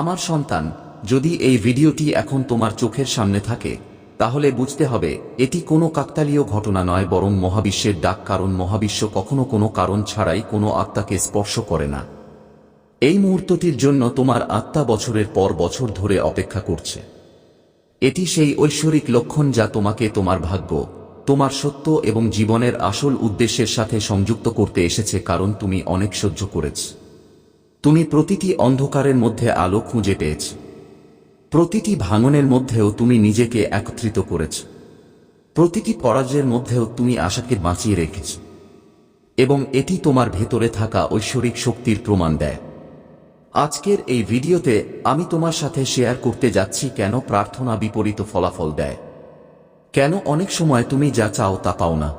আমার সন্তান, যদি এই ভিডিওটি এখন তোমার চোখের সামনে থাকে, তাহলে বুঝতে হবে, এটি কোনো কাকতালীয় ঘটনা নয় বরং মহাবিশ্বের ডাক কারণ মহাবিশ্ব কখনো কোনো কারণ ছাড়াই কোনো আত্মাকে স্পর্শ করে না। এই মুহূর্তটির জন্য তোমার আত্মা বছরের পর বছর ধরে অপেক্ষা করছে। এটি সেই ঐশ্বরিক লক্ষণ যা তোমাকে তোমার ভাগ্য, তোমার সত্য এবং জীবনের আসল উদ্দেশ্যের সাথে সংযুক্ত করতে এসেছে কারণ তুমি অনেক সহ্য করেছ। তুমি প্রতিটি অন্ধকারের মধ্যে আলো খুঁজে পেয়েছ। প্রতিটি ভাঙনের মধ্যেও তুমি নিজেকে একত্রিত করেছ। প্রতিটি পরাজয়ের মধ্যেও তুমি আশাকে বাঁচিয়ে রেখেছ। এবং এটি তোমার ভেতরে থাকা ঐশ্বরিক শক্তির প্রমাণ দেয়। আজকের এই ভিডিওতে আমি তোমার সাথে শেয়ার করতে যাচ্ছি কেন প্রার্থনা বিপরীত ফলাফল দেয়। কেন অনেক সময় তুমি যা চাও তা পাও না।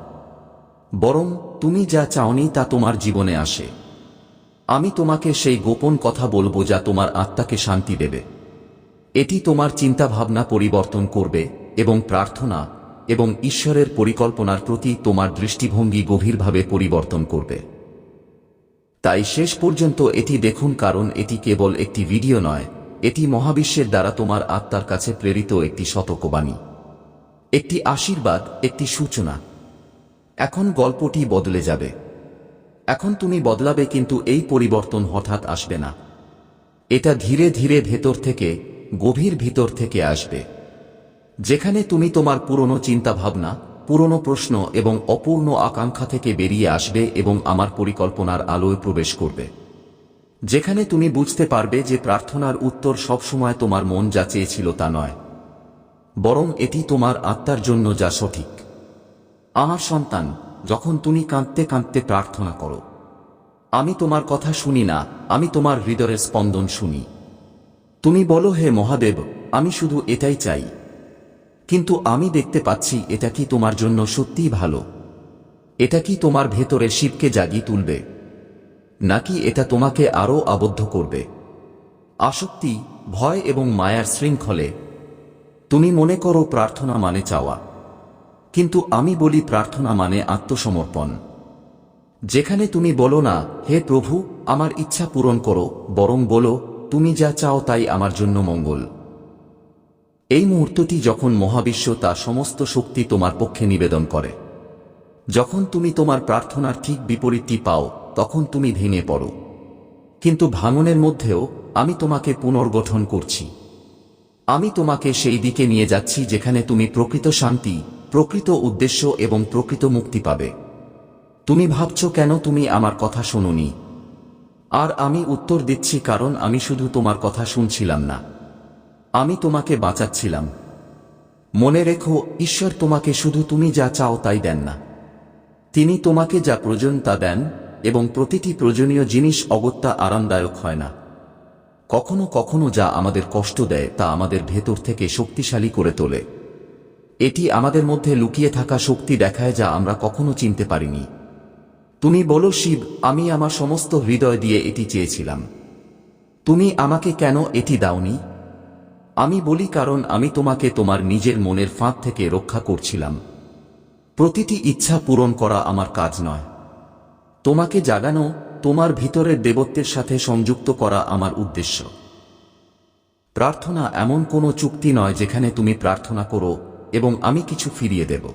বরং তুমি যা চাওনি তা তোমার জীবনে আসে। আমি তোমাকে সেই গোপন কথা বলব যা তোমার আত্মাকে শান্তি দেবে। এটি তোমার চিন্তাভাবনা পরিবর্তন করবে এবং প্রার্থনা এবং ঈশ্বরের পরিকল্পনার প্রতি তোমার দৃষ্টিভঙ্গি গভীরভাবে পরিবর্তন করবে। তাই শেষ পর্যন্ত এটি দেখুন কারণ এটি কেবল একটি ভিডিও নয়, এটি মহাবিশ্বের দ্বারা তোমার আত্মার কাছে প্রেরিত একটি সতর্কবাণী। একটি আশীর্বাদ, একটি সূচনা। এখন গল্পটি বদলে যাবে। এখন তুমি বদলাবে কিন্তু এই পরিবর্তন হঠাৎ আসবে না। এটা ধীরে ধীরে ভেতর থেকে, গভীর ভিতর থেকে আসবে। যেখানে তুমি তোমার পুরনো চিন্তাভাবনা, পুরনো প্রশ্ন এবং অপূর্ণ আকাঙ্ক্ষা থেকে বেরিয়ে আসবে এবং আমার পরিকল্পনার আলোয় প্রবেশ করবে। যেখানে তুমি বুঝতে পারবে যে প্রার্থনার উত্তর সবসময় তোমার মন যা চেয়েছিল তা নয়। বরং এটি তোমার আত্মার জন্য যা সঠিক। আমার সন্তান যখন তুমি কাঁদতে কাঁদতে প্রার্থনা করো। আমি তোমার কথা শুনি না, আমি তোমার হৃদয়ের স্পন্দন শুনি। তুমি বলো, হে মহাদেব, আমি শুধু এটাই চাই। কিন্তু আমি দেখতে পাচ্ছি, এটা কি তোমার জন্য সত্যিই ভালো? এটা কি তোমার ভেতরে শিবকে জাগিয়ে তুলবে? নাকি এটা তোমাকে আরও আবদ্ধ করবে? আসক্তি, ভয় এবং মায়ার শৃঙ্খলে। তুমি মনে করো, প্রার্থনা মানে চাওয়া। কিন্তু আমি বলি প্রার্থনা মানে আত্মসমর্পণ। যেখানে তুমি বলো না, হে প্রভু, আমার ইচ্ছা পূরণ করো, বরং বলো, তুমি যা চাও তাই আমার জন্য মঙ্গল। এই মুহূর্তটি যখন মহাবিশ্ব তার সমস্ত শক্তি তোমার পক্ষে নিবেদন করে। যখন তুমি তোমার প্রার্থনার ঠিক বিপরীতটি পাও, তখন তুমি ভেঙে পড়ো। কিন্তু ভাঙনের মধ্যেও আমি তোমাকে পুনর্গঠন করছি। আমি তোমাকে সেই দিকে নিয়ে যাচ্ছি যেখানে তুমি প্রকৃত শান্তি প্রকৃত উদ্দেশ্য এবং প্রকৃত মুক্তি পাবে। তুমি ভাবছ কেন তুমি আমার কথা শোনোনি? আর আমি উত্তর দিচ্ছি কারণ আমি শুধু তোমার কথা শুনছিলাম না। আমি তোমাকে বাঁচাচ্ছিলাম। মনে রেখো, ঈশ্বর তোমাকে শুধু তুমি যা চাও তাই দেন না। তিনি তোমাকে যা প্রয়োজন তা দেন এবং প্রতিটি প্রয়োজনীয় জিনিস অগত্যা আরামদায়ক হয় না। কখনো কখনো যা আমাদের কষ্ট দেয় তা আমাদের ভেতর থেকে শক্তিশালী করে তোলে। এটি আমাদের মধ্যে লুকিয়ে থাকা শক্তি দেখায় যা আমরা কখনো চিনতে পারিনি। তুমি বলো, শিব, আমি আমার সমস্ত হৃদয় দিয়ে এটি চেয়েছিলাম। তুমি আমাকে কেন এটি দাওনি? আমি বলি কারণ আমি তোমাকে তোমার নিজের মনের ফাঁক থেকে রক্ষা করছিলাম। প্রতিটি ইচ্ছা পূরণ করা আমার কাজ নয়। তোমাকে জাগানো, তোমার ভিতরের দেবত্বের সাথে সংযুক্ত করা আমার উদ্দেশ্য। প্রার্থনা এমন কোনো চুক্তি নয় যেখানে তুমি প্রার্থনা করো এবং আমি কিছু ফিরিয়ে দেব।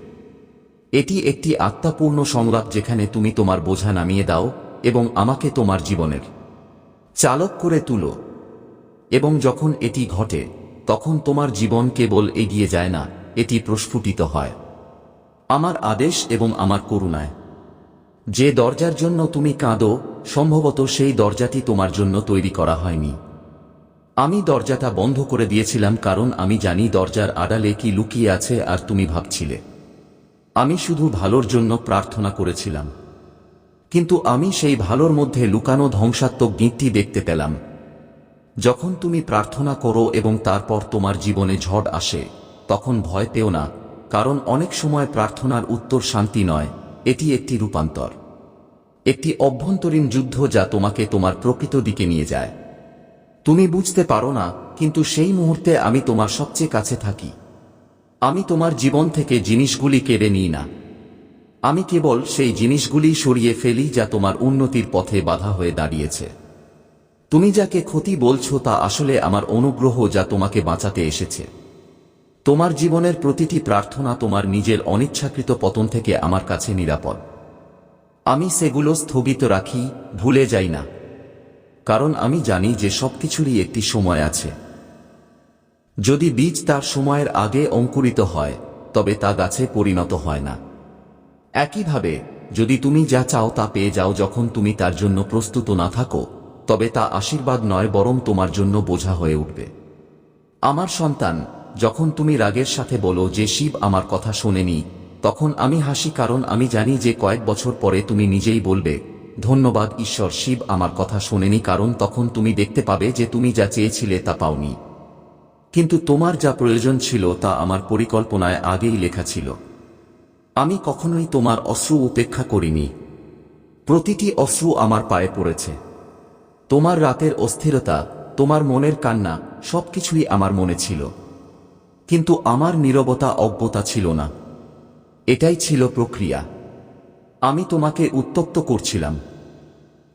এটি একটি আত্মাপূর্ণ সংলাপ যেখানে তুমি তোমার বোঝা নামিয়ে দাও এবং আমাকে তোমার জীবনের চালক করে তুলো। এবং যখন এটি ঘটে, তখন তোমার জীবন কেবল এগিয়ে যায় না, এটি প্রস্ফুটিত হয়। আমার আদেশ এবং আমার করুণায়। যে দরজার জন্য তুমি কাঁদো, সম্ভবত সেই দরজাটি তোমার জন্য তৈরি করা হয়নি। আমি দরজাটা বন্ধ করে দিয়েছিলাম কারণ আমি জানি দরজার আড়ালে কি লুকিয়ে আছে আর তুমি ভাবছিলে। আমি শুধু ভালোর জন্য প্রার্থনা করেছিলাম। কিন্তু আমি সেই ভালোর মধ্যে লুকানো ধ্বংসাত্মক গীতটি দেখতে পেলাম। যখন তুমি প্রার্থনা করো এবং তারপর তোমার জীবনে ঝড় আসে, তখন ভয় পেও না, কারণ অনেক সময় প্রার্থনার উত্তর শান্তি নয়, এটি একটি রূপান্তর। একটি অভ্যন্তরীণ যুদ্ধ যা তোমাকে তোমার প্রকৃত দিকে নিয়ে যায়। তুমি বুঝতে পারো না, কিন্তু সেই মুহূর্তে আমি তোমার সবচেয়ে কাছে থাকি। আমি তোমার জীবন থেকে জিনিসগুলি কেড়ে নিই না। আমি কেবল সেই জিনিসগুলি সরিয়ে ফেলি যা তোমার উন্নতির পথে বাধা হয়ে দাঁড়িয়েছে। তুমি যাকে ক্ষতি বলছো তা আসলে আমার অনুগ্রহ যা তোমাকে বাঁচাতে এসেছে। তোমার জীবনের প্রতিটি প্রার্থনা তোমার নিজের অনিচ্ছাকৃত পতন থেকে আমার কাছে নিরাপদ। আমি সেগুলো স্থগিত রাখি, ভুলে যাই না। কারণ আমি জানি যে সবকিছুরই একটি সময় আছে। যদি বীজ তার সময়ের আগে অঙ্কুরিত হয়, তবে তা গাছে পরিণত হয় না। একইভাবে, যদি তুমি যা চাও তা পেয়ে যাও যখন তুমি তার জন্য প্রস্তুত না থাকো, তবে তা আশীর্বাদ নয় বরং তোমার জন্য বোঝা হয়ে উঠবে। আমার সন্তান, যখন তুমি রাগের সাথে বলো যে, শিব আমার কথা শোনেনি, তখন আমি হাসি কারণ আমি জানি যে কয়েক বছর পরে তুমি নিজেই বলবে ধন্যবাদ, ঈশ্বর, শিব আমার কথা শোনেনি, কারণ তখন তুমি দেখতে পাবে যে তুমি যা চেয়েছিলে তা পাওনি। কিন্তু তোমার যা প্রয়োজন ছিল তা আমার পরিকল্পনায় আগেই লেখা ছিল। আমি কখনোই তোমার অশ্রু উপেক্ষা করিনি। প্রতিটি অশ্রু আমার পায়ে পড়েছে। তোমার রাতের অস্থিরতা, তোমার মনের কান্না, সবকিছুই আমার মনে ছিল। কিন্তু আমার নীরবতা অজ্ঞতা ছিল না। এটাই ছিল প্রক্রিয়া। আমি তোমাকে উত্তপ্ত করছিলাম।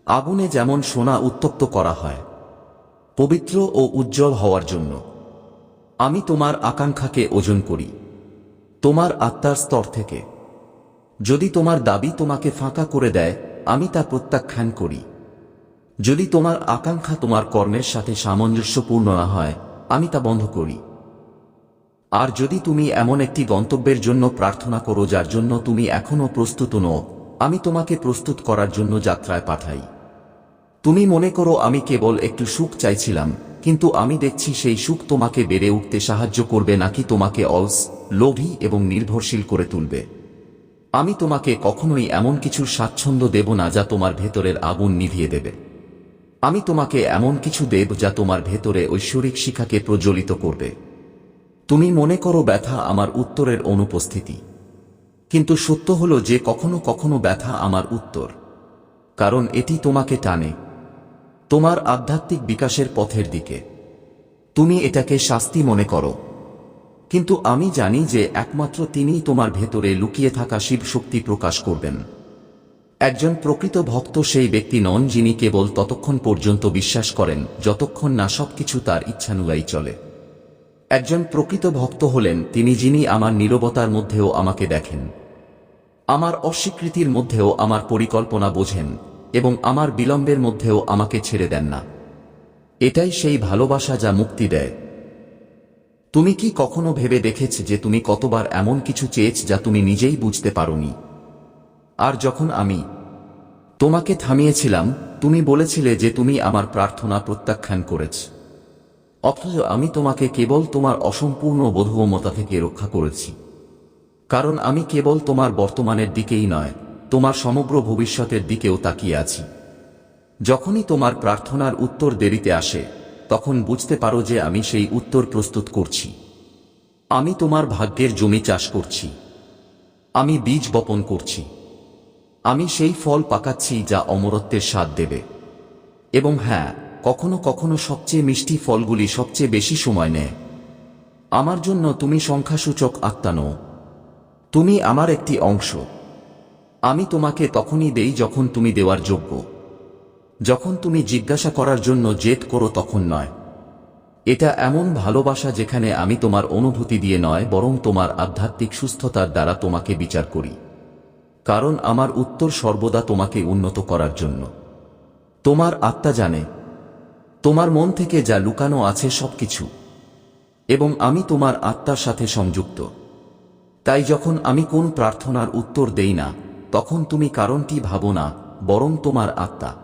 আগুনে যেমন সোনা উত্তপ্ত করা হয়, পবিত্র ও উজ্জ্বল হওয়ার জন্য। আমি তোমার আকাঙ্ক্ষাকে ওজন করি, তোমার আত্মার স্তর থেকে। যদি তোমার দাবি তোমাকে ফাঁকা করে দেয়, আমি তা প্রত্যাখ্যান করি। যদি তোমার আকাঙ্ক্ষা তোমার কর্মের সাথে সামঞ্জস্যপূর্ণ না হয়, আমি তা বন্ধ করি। আর যদি তুমি এমন একটি গন্তব্যের জন্য প্রার্থনা করো যার জন্য তুমি এখনও প্রস্তুত নও আমি তোমাকে প্রস্তুত করার জন্য যাত্রায় পাঠাই। তুমি মনে করো আমি কেবল একটু সুখ চাইছিলাম, কিন্তু আমি দেখছি সেই সুখ তোমাকে বেড়ে উঠতে সাহায্য করবে নাকি তোমাকে অলস, লোভী এবং নির্ভরশীল করে তুলবে। আমি তোমাকে কখনোই এমন কিছু স্বাচ্ছন্দ্য দেব না যা তোমার ভেতরের আগুন নিভিয়ে দেবে। আমি তোমাকে এমন কিছু দেব যা তোমার ভেতরে ঐশ্বরিক শিখাকে প্রজ্বলিত করবে। তুমি মনে করো ব্যথা আমার উত্তরের অনুপস্থিতি। কিন্তু সত্য হল যে কখনো কখনো ব্যথা আমার উত্তর। কারণ এটি তোমাকে টানে। তোমার আধ্যাত্মিক বিকাশের পথের দিকে। তুমি এটাকে শাস্তি মনে করো। কিন্তু আমি জানি যে একমাত্র তিনিই তোমার ভেতরে লুকিয়ে থাকা শিব শক্তি প্রকাশ করবেন। একজন প্রকৃত ভক্ত সেই ব্যক্তি নন যিনি কেবল ততক্ষণ পর্যন্ত বিশ্বাস করেন, যতক্ষণ না সবকিছু তার ইচ্ছানুযায়ী চলে। একজন প্রকৃত ভক্ত হলেন তিনি যিনি আমার নীরবতার মধ্যেও আমাকে দেখেন। আমার অস্বীকৃতির মধ্যেও আমার পরিকল্পনা বোঝেন এবং আমার বিলম্বের মধ্যেও আমাকে ছেড়ে দেন না। এটাই সেই ভালোবাসা যা মুক্তি দেয়। তুমি কি কখনো ভেবে দেখেছ যে তুমি কতবার এমন কিছু চেয়েছ যা তুমি নিজেই বুঝতে পারোনি? আর যখন আমি তোমাকে থামিয়েছিলাম, তুমি বলেছিলে যে তুমি আমার প্রার্থনা প্রত্যাখ্যান করেছ। অথচ আমি তোমাকে কেবল তোমার অসম্পূর্ণ বোধগম্যতা থেকে রক্ষা করেছি। কারণ আমি কেবল তোমার বর্তমানের দিকেই নয়, তোমার সমগ্র ভবিষ্যতের দিকেও তাকিয়ে আছি। যখনই তোমার প্রার্থনার উত্তর দেরিতে আসে, তখন বুঝতে পারো যে আমি সেই উত্তর প্রস্তুত করছি। আমি তোমার ভাগ্যের জমি চাষ করছি। আমি বীজ বপন করছি। আমি সেই ফল পাকাচ্ছি যা অমরত্বের স্বাদ দেবে। এবং হ্যাঁ কখনো কখনো সবচেয়ে মিষ্টি ফলগুলি সবচেয়ে বেশি সময় নেয়। আমার জন্য তুমি সংখ্যাসূচক আত্মা নও। তুমি আমার একটি অংশ। আমি তোমাকে তখনই দেই যখন তুমি দেওয়ার যোগ্য। যখন তুমি জিজ্ঞাসা করার জন্য জেদ করো তখন নয়। এটা এমন ভালোবাসা যেখানে আমি তোমার অনুভূতি দিয়ে নয়, বরং তোমার আধ্যাত্মিক সুস্থতার দ্বারা তোমাকে বিচার করি। কারণ আমার উত্তর সর্বদা তোমাকে উন্নত করার জন্য। তোমার আত্মা জানে তোমার মন থেকে যা লুকানো আছে সবকিছু। এবং আমি তোমার আত্মার সাথে সংযুক্ত। তাই যখন আমি কোন প্রার্থনার উত্তর দেই না, তখন তুমি কারণটি ভাবো না, বরং তোমার আত্মা।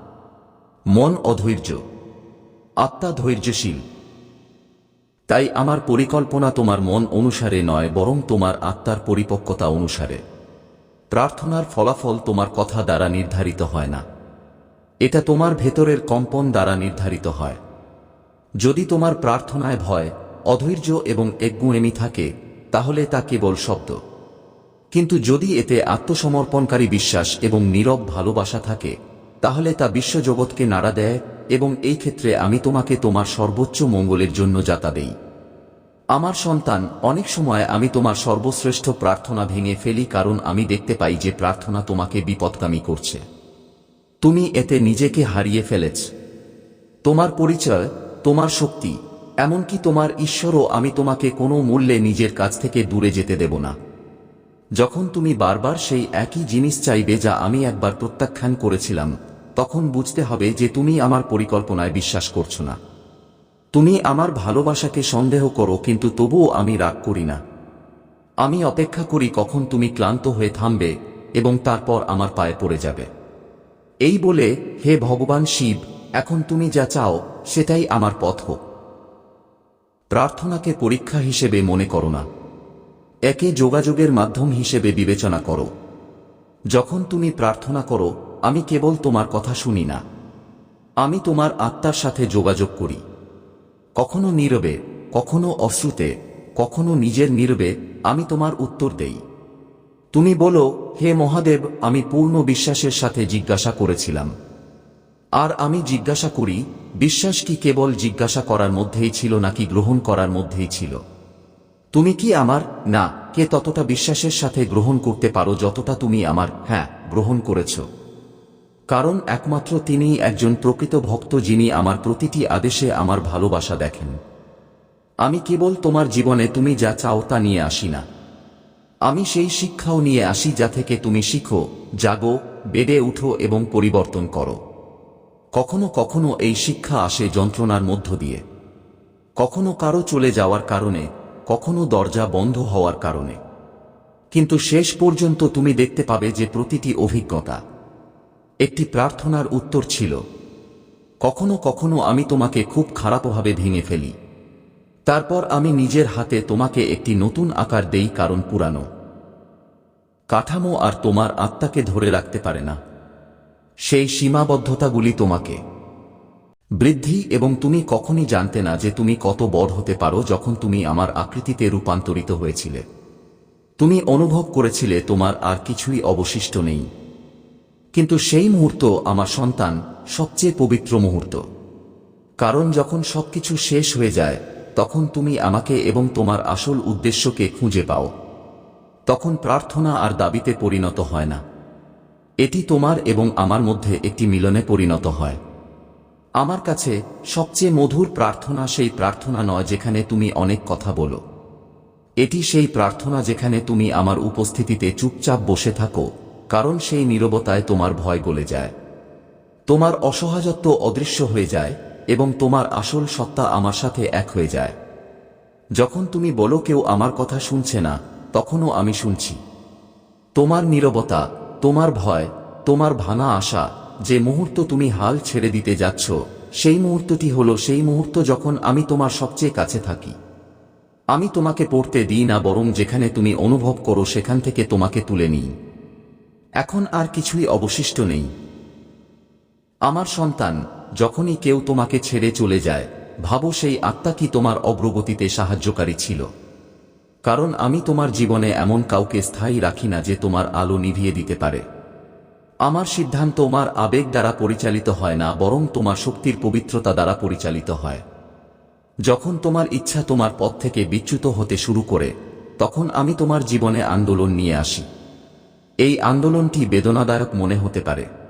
মন অধৈর্য। আত্মা ধৈর্যশীল। তাই আমার পরিকল্পনা তোমার মন অনুসারে নয়, বরং তোমার আত্মার পরিপক্কতা অনুসারে। প্রার্থনার ফলাফল তোমার কথা দ্বারা নির্ধারিত হয় না। এটা তোমার ভেতরের কম্পন দ্বারা নির্ধারিত হয়। যদি তোমার প্রার্থনায় ভয়, অধৈর্য এবং একগুঁয়েমি থাকে, তাহলে তা কেবল শব্দ। কিন্তু যদি এতে আত্মসমর্পণকারী বিশ্বাস এবং নীরব ভালোবাসা থাকে, তাহলে তা বিশ্বজগৎকে নাড়া দেয় এবং এই ক্ষেত্রে আমি তোমাকে তোমার সর্বোচ্চ মঙ্গলের জন্য যাতা দেই। আমার সন্তান, অনেক সময় আমি তোমার সর্বশ্রেষ্ঠ প্রার্থনা ভেঙে ফেলি কারণ আমি দেখতে পাই যে প্রার্থনা তোমাকে বিপদকামী করছে। তুমি এতে নিজেকে হারিয়ে ফেলেছ। তোমার পরিচয়, তোমার শক্তি, এমনকি তোমার ঈশ্বরও আমি তোমাকে কোনো মূল্যে নিজের কাছ থেকে দূরে যেতে দেব না। যখন তুমি বারবার সেই একই জিনিস চাইবে যা আমি একবার প্রত্যাখ্যান করেছিলাম, তখন বুঝতে হবে যে তুমি আমার পরিকল্পনায় বিশ্বাস করছ না। তুমি আমার ভালোবাসাকে সন্দেহ করো, কিন্তু তবুও আমি রাগ করি না। আমি অপেক্ষা করি কখন তুমি ক্লান্ত হয়ে থামবে এবং তারপর আমার পায়ে পড়ে যাবে। এই বলে, হে ভগবান শিব, এখন তুমি যা চাও, সেটাই আমার পথ হোক। প্রার্থনাকে পরীক্ষা হিসেবে মনে করো না। একে যোগাযোগের মাধ্যম হিসেবে বিবেচনা করো। যখন তুমি প্রার্থনা করো, আমি কেবল তোমার কথা শুনি না। আমি তোমার আত্মার সাথে যোগাযোগ করি। কখনো নীরবে, কখনো অশ্রুতে, কখনো নিজের নীরবে আমি তোমার উত্তর দেই। তুমি বলো, হে মহাদেব, আমি পূর্ণ বিশ্বাসের সাথে জিজ্ঞাসা করেছিলাম। আর আমি জিজ্ঞাসা করি, বিশ্বাস কি কেবল জিজ্ঞাসা করার মধ্যেই ছিল নাকি গ্রহণ করার মধ্যেই ছিল? তুমি কি আমার? না, কে ততটা বিশ্বাসের সাথে গ্রহণ করতে পারো যতটা তুমি আমার? হ্যাঁ গ্রহণ করেছ। কারণ একমাত্র তিনিই একজন প্রকৃত ভক্ত যিনি আমার প্রতিটি আদেশে আমার ভালোবাসা দেখেন। আমি কেবল তোমার জীবনে তুমি যা চাও তা নিয়ে আসি না। আমি সেই শিক্ষাও নিয়ে আসি যা থেকে তুমি শিখো, জাগো, বেড়ে উঠো এবং পরিবর্তন করো। কখনো কখনো এই শিক্ষা আসে যন্ত্রণার মধ্য দিয়ে। কখনো কারও চলে যাওয়ার কারণে, কখনো দরজা বন্ধ হওয়ার কারণে। কিন্তু শেষ পর্যন্ত তুমি দেখতে পাবে যে প্রতিটি অভিজ্ঞতা, একটি প্রার্থনার উত্তর ছিল। কখনো কখনো আমি তোমাকে খুব খারাপভাবে ভেঙে ফেলি। তারপর আমি নিজের হাতে তোমাকে একটি নতুন আকার দেই কারণ পুরানো। কাঠামো আর তোমার আত্মাকে ধরে রাখতে পারে না। সেই সীমাবদ্ধতাগুলি তোমাকে। বৃদ্ধি এবং তুমি কখনই জানতে না যে তুমি কত বড় হতে পারো যখন তুমি আমার আকৃতিতে রূপান্তরিত হয়েছিলে। তুমি অনুভব করেছিলে তোমার আর কিছুই অবশিষ্ট নেই। কিন্তু সেই মুহূর্ত আমার সন্তান সবচেয়ে পবিত্র মুহূর্ত। কারণ যখন সবকিছু শেষ হয়ে যায় তখন তুমি আমাকে এবং তোমার আসল উদ্দেশ্যকে খুঁজে পাও। তখন প্রার্থনা আর দাবিতে পরিণত হয় না। এটি তোমার এবং আমার মধ্যে একটি মিলনে পরিণত হয়। আমার কাছে সবচেয়ে মধুর প্রার্থনা সেই প্রার্থনা নয় যেখানে তুমি অনেক কথা বলো। এটি সেই প্রার্থনা যেখানে তুমি আমার উপস্থিতিতে চুপচাপ বসে থাকো, কারণ সেই নীরবতায় তোমার ভয় গলে যায়। তোমার অসহায়ত্ব অদৃশ্য হয়ে যায় এবং তোমার আসল সত্তা আমার সাথে এক হয়ে যায়। যখন তুমি বলো কেউ আমার কথা শুনছে না, তখনও আমি শুনছি। তোমার নীরবতা, তোমার ভয়, তোমার ভানা আশা, যে মুহূর্ত তুমি হাল ছেড়ে দিতে যাচ্ছ, সেই মুহূর্তটি হলো সেই মুহূর্ত যখন আমি তোমার সবচেয়ে কাছে থাকি। আমি তোমাকে পড়তে দিই না বরং যেখানে তুমি অনুভব করো সেখান থেকে তোমাকে তুলে নিই। এখন আর কিছুই অবশিষ্ট নেই। আমার সন্তান, যখনই কেউ তোমাকে ছেড়ে চলে যায়, ভাবো সেই আত্মা কি তোমার অগ্রগতিতে সাহায্যকারী ছিল। কারণ আমি তোমার জীবনে এমন কাউকে স্থায়ী রাখি না যে তোমার আলো নিভিয়ে দিতে পারে। আমার সিদ্ধান্ত তোমার আবেগ দ্বারা পরিচালিত হয় না, বরং তোমার শক্তির পবিত্রতা দ্বারা পরিচালিত হয়। যখন তোমার ইচ্ছা তোমার পথ থেকে বিচ্যুত হতে শুরু করে, তখন আমি তোমার জীবনে আন্দোলন নিয়ে আসি। এই আন্দোলনটি বেদনাদায়ক মনে হতে পারে।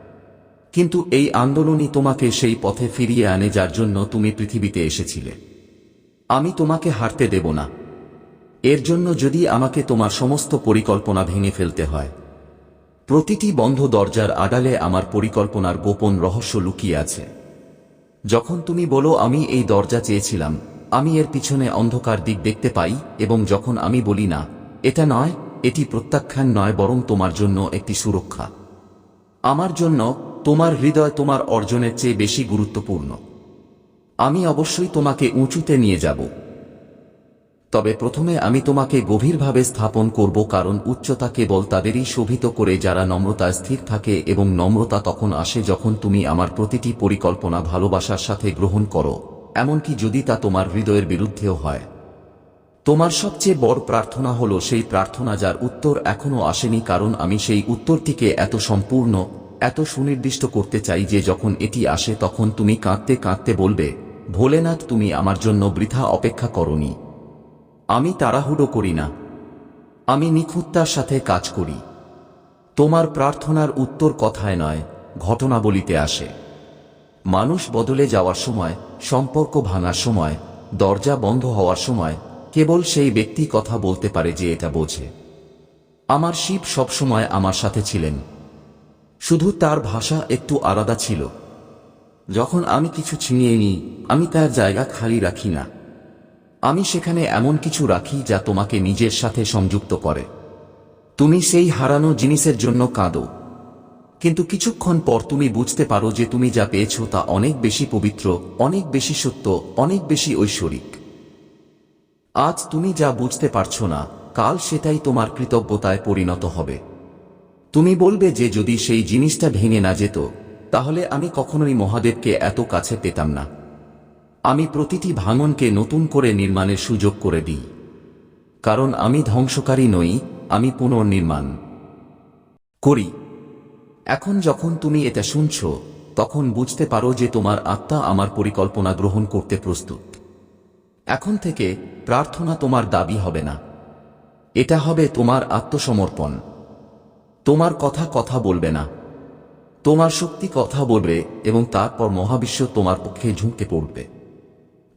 কিন্তু এই আন্দোলনই তোমাকে সেই পথে ফিরিয়ে আনে যার জন্য তুমি পৃথিবীতে এসেছিলে। আমি তোমাকে হারতে দেব না। এর জন্য যদি আমাকে তোমার সমস্ত পরিকল্পনা ভেঙে ফেলতে হয়। প্রতিটি বন্ধ দরজার আড়ালে আমার পরিকল্পনার গোপন রহস্য লুকিয়ে আছে। যখন তুমি বলো, আমি এই দরজা চেয়েছিলাম, আমি এর পিছনে অন্ধকার দিক দেখতে পাই, এবং যখন আমি বলি, না, এটা নয়, এটি প্রত্যাখ্যান নয়, বরং তোমার জন্য একটি সুরক্ষা। আমার জন্য তোমার হৃদয় তোমার অর্জনের চেয়ে বেশি গুরুত্বপূর্ণ। আমি অবশ্যই তোমাকে উঁচুতে নিয়ে যাব। তবে প্রথমে আমি তোমাকে গভীরভাবে স্থাপন করব কারণ উচ্চতা কেবল তাদেরই শোভিত করে যারা নম্রতা স্থির থাকে এবং নম্রতা তখন আসে যখন তুমি আমার প্রতিটি পরিকল্পনা ভালোবাসার সাথে গ্রহণ করো, এমনকি যদি তা তোমার হৃদয়ের বিরুদ্ধেও হয়। তোমার সবচেয়ে বড় প্রার্থনা হলো সেই প্রার্থনা যার উত্তর এখনও আসেনি কারণ আমি সেই উত্তরটিকে এত সম্পূর্ণ এত সুনির্দিষ্ট করতে চাই যে যখন এটি আসে তখন তুমি কাঁদতে কাঁদতে বলবে, ভোলেনাথ, তুমি আমার জন্য বৃথা অপেক্ষা করনি। আমি তাড়াহুড়ো করি না। আমি নিখুঁততার সাথে কাজ করি। তোমার প্রার্থনার উত্তর কথায় নয়, ঘটনাবলিতে আসে। মানুষ বদলে যাওয়ার সময়, সম্পর্ক ভাঙার সময়, দরজা বন্ধ হওয়ার সময়, কেবল সেই ব্যক্তি কথা বলতে পারে যে এটা বোঝে। আমার শিব সবসময় আমার সাথে ছিলেন। শুধু তার ভাষা একটু আলাদা ছিল। যখন আমি কিছু ছিনিয়ে নিই, আমি তার জায়গা খালি রাখি না। আমি সেখানে এমন কিছু রাখি যা তোমাকে নিজের সাথে সংযুক্ত করে। তুমি সেই হারানো জিনিসের জন্য কাঁদো। কিন্তু কিছুক্ষণ পর তুমি বুঝতে পারো যে তুমি যা পেয়েছ তা অনেক বেশি পবিত্র, অনেক বেশি সত্য, অনেক বেশি ঐশ্বরিক। আজ তুমি যা বুঝতে পারছ না, কাল সেটাই তোমার কৃতজ্ঞতায় পরিণত হবে। তুমি বলবে যে যদি সেই জিনিসটা ভেঙে না যেত, তাহলে আমি কখনোই মহাদেবকে এত কাছে পেতাম না। আমি প্রতিটি ভাঙনকে নতুন করে নির্মাণের সুযোগ করে দিই। কারণ আমি ধ্বংসকারী নই, আমি পুনর্নির্মাণ করি। এখন যখন তুমি এটা শুনছ, তখন বুঝতে পারো যে তোমার আত্মা আমার পরিকল্পনা গ্রহণ করতে প্রস্তুত। এখন থেকে প্রার্থনা তোমার দাবি হবে না। এটা হবে তোমার আত্মসমর্পণ। তোমার কথা কথা বলবে না। তোমার শক্তি কথা বলবে এবং তারপর মহাবিশ্ব তোমার পক্ষে ঝুঁকে পড়বে।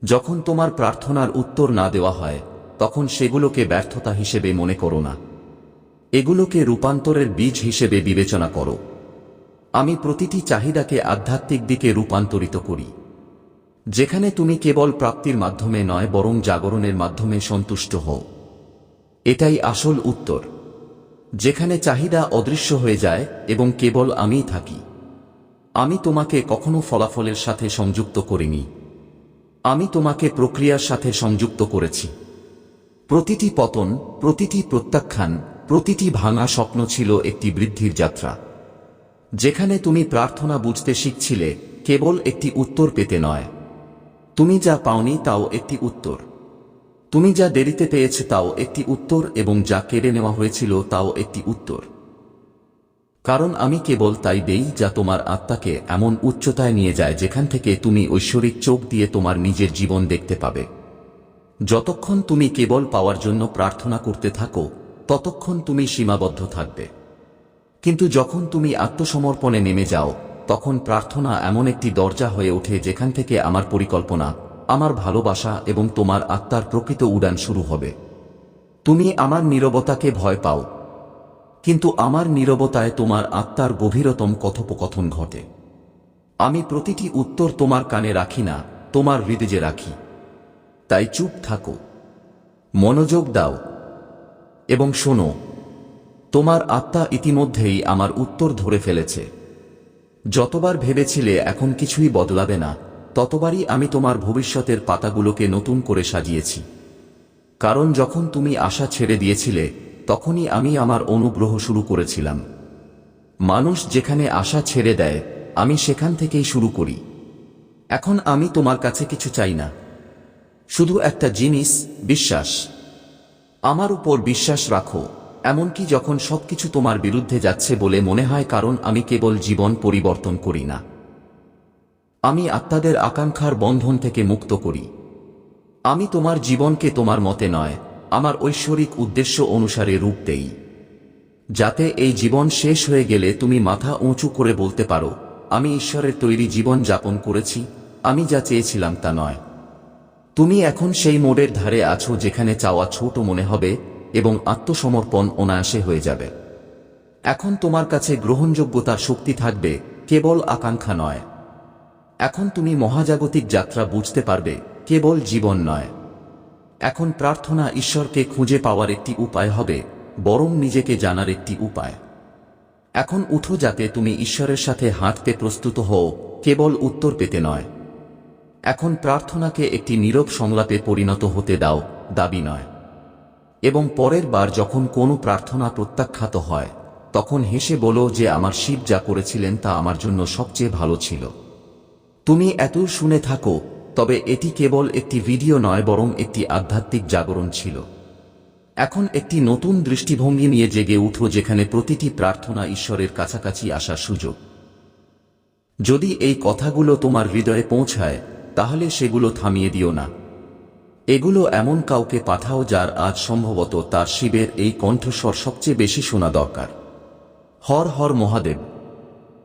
যখন তোমার প্রার্থনার উত্তর না দেওয়া হয়, তখন সেগুলোকে ব্যর্থতা হিসেবে মনে করো না। এগুলোকে রূপান্তরের বীজ হিসেবে বিবেচনা করো। আমি প্রতিটি চাহিদাকে আধ্যাত্মিক দিকে রূপান্তরিত করি। যেখানে তুমি কেবল প্রাপ্তির মাধ্যমে নয়, বরং জাগরণের মাধ্যমে সন্তুষ্ট হও। এটাই আসল উত্তর। যেখানে চাহিদা অদৃশ্য হয়ে যায় এবং কেবল আমিই থাকি। আমি তোমাকে কখনো ফলাফলের সাথে সংযুক্ত করিনি। আমি তোমাকে প্রক্রিয়ার সাথে সংযুক্ত করেছি। প্রতিটি পতন, প্রতিটি প্রত্যাখ্যান, প্রতিটি ভাঙা স্বপ্ন ছিল একটি বৃদ্ধির যাত্রা। যেখানে তুমি প্রার্থনা বুঝতে শিখছিলে, কেবল একটি উত্তর পেতে নয়। তুমি যা পাওনি তাও একটি উত্তর। তুমি যা দেরিতে পেয়েছে তাও একটি উত্তর এবং যা কেড়ে নেওয়া হয়েছিল তাও একটি উত্তর। কারণ আমি কেবল তাই দেই যা তোমার আত্মাকে এমন উচ্চতায় নিয়ে যায় যেখান থেকে তুমি ঐশ্বরিক চোখ দিয়ে তোমার নিজের জীবন দেখতে পাবে। যতক্ষণ তুমি কেবল পাওয়ার জন্য প্রার্থনা করতে থাকো, ততক্ষণ তুমি সীমাবদ্ধ থাকবে। কিন্তু যখন তুমি আত্মসমর্পণে নেমে যাও, তখন প্রার্থনা এমন একটি দরজা হয়ে ওঠে যেখান থেকে আমার পরিকল্পনা আমার ভালোবাসা এবং তোমার আত্মার প্রকৃত উড়ান শুরু হবে। তুমি আমার নীরবতাকে ভয় পাও। কিন্তু আমার নীরবতায় তোমার আত্মার গভীরতম কথোপকথন ঘটে। আমি প্রতিটি উত্তর তোমার কানে রাখি না, তোমার হৃদয়ে রাখি। তাই চুপ থাকো। মনোযোগ দাও। এবং শোনো, তোমার আত্মা ইতিমধ্যেই আমার উত্তর ধরে ফেলেছে। যতবার ভেবেছিলে এখন কিছুই বদলাবে না ততবারই আমি তোমার ভবিষ্যতের পাতাগুলোকে নতুন করে সাজিয়েছি। কারণ যখন তুমি আশা ছেড়ে দিয়েছিলে, তখনই আমি আমার অনুগ্রহ শুরু করেছিলাম। মানুষ যেখানে আশা ছেড়ে দেয়, আমি সেখান থেকেই শুরু করি। এখন আমি তোমার কাছে কিছু চাই না। শুধু একটা জিনিস, বিশ্বাস। আমার উপর বিশ্বাস রাখো, এমনকি যখন সবকিছু তোমার বিরুদ্ধে যাচ্ছে বলে মনে হয় কারণ আমি কেবল জীবন পরিবর্তন করি না। আমি আত্মাদের আকাঙ্ক্ষার বন্ধন থেকে মুক্ত করি। আমি তোমার জীবনকে তোমার মতে নয়, আমার ঐশ্বরিক উদ্দেশ্য অনুসারে রূপ দেই। যাতে এই জীবন শেষ হয়ে গেলে তুমি মাথা উঁচু করে বলতে পারো, আমি ঈশ্বরের তৈরি জীবন যাপন করেছি, আমি যা চেয়েছিলাম তা নয়। তুমি এখন সেই মোড়ের ধারে আছো যেখানে চাওয়া ছোট মনে হবে এবং আত্মসমর্পণ অনায়াসে হয়ে যাবে। এখন তোমার কাছে গ্রহণযোগ্যতার শক্তি থাকবে, কেবল আকাঙ্ক্ষা নয়। এখন তুমি মহাজাগতিক যাত্রা বুঝতে পারবে, কেবল জীবন নয়। এখন প্রার্থনা ঈশ্বরকে খুঁজে পাওয়ার একটি উপায় হবে, বরং নিজেকে জানার একটি উপায়। এখন উঠো যাতে তুমি ঈশ্বরের সাথে হাঁটতে প্রস্তুত হও, কেবল উত্তর পেতে নয়। এখন প্রার্থনাকে একটি নীরব সংলাপে পরিণত হতে দাও, দাবি নয়। এবং পরের বার যখন কোনো প্রার্থনা প্রত্যাখ্যাত হয়, তখন হেসে বলো যে আমার শিব যা করেছিলেন তা আমার জন্য সবচেয়ে ভালো ছিল। তুমি এত শুনে থাকো, তবে এটি কেবল একটি ভিডিও নয়, বরং একটি আধ্যাত্মিক জাগরণ ছিল। এখন একটি নতুন দৃষ্টিভঙ্গি নিয়ে জেগে উঠো, যেখানে প্রতিটি প্রার্থনা ঈশ্বরের কাছাকাছি আসার সুযোগ। যদি এই কথাগুলো তোমার হৃদয়ে পৌঁছায়, তাহলে সেগুলো থামিয়ে দিও না। এগুলো এমন কাউকে পাঠাও যার আজ সম্ভবত তার শিবের এই কণ্ঠস্বর সবচেয়ে বেশি শোনা দরকার। হর হর মহাদেব।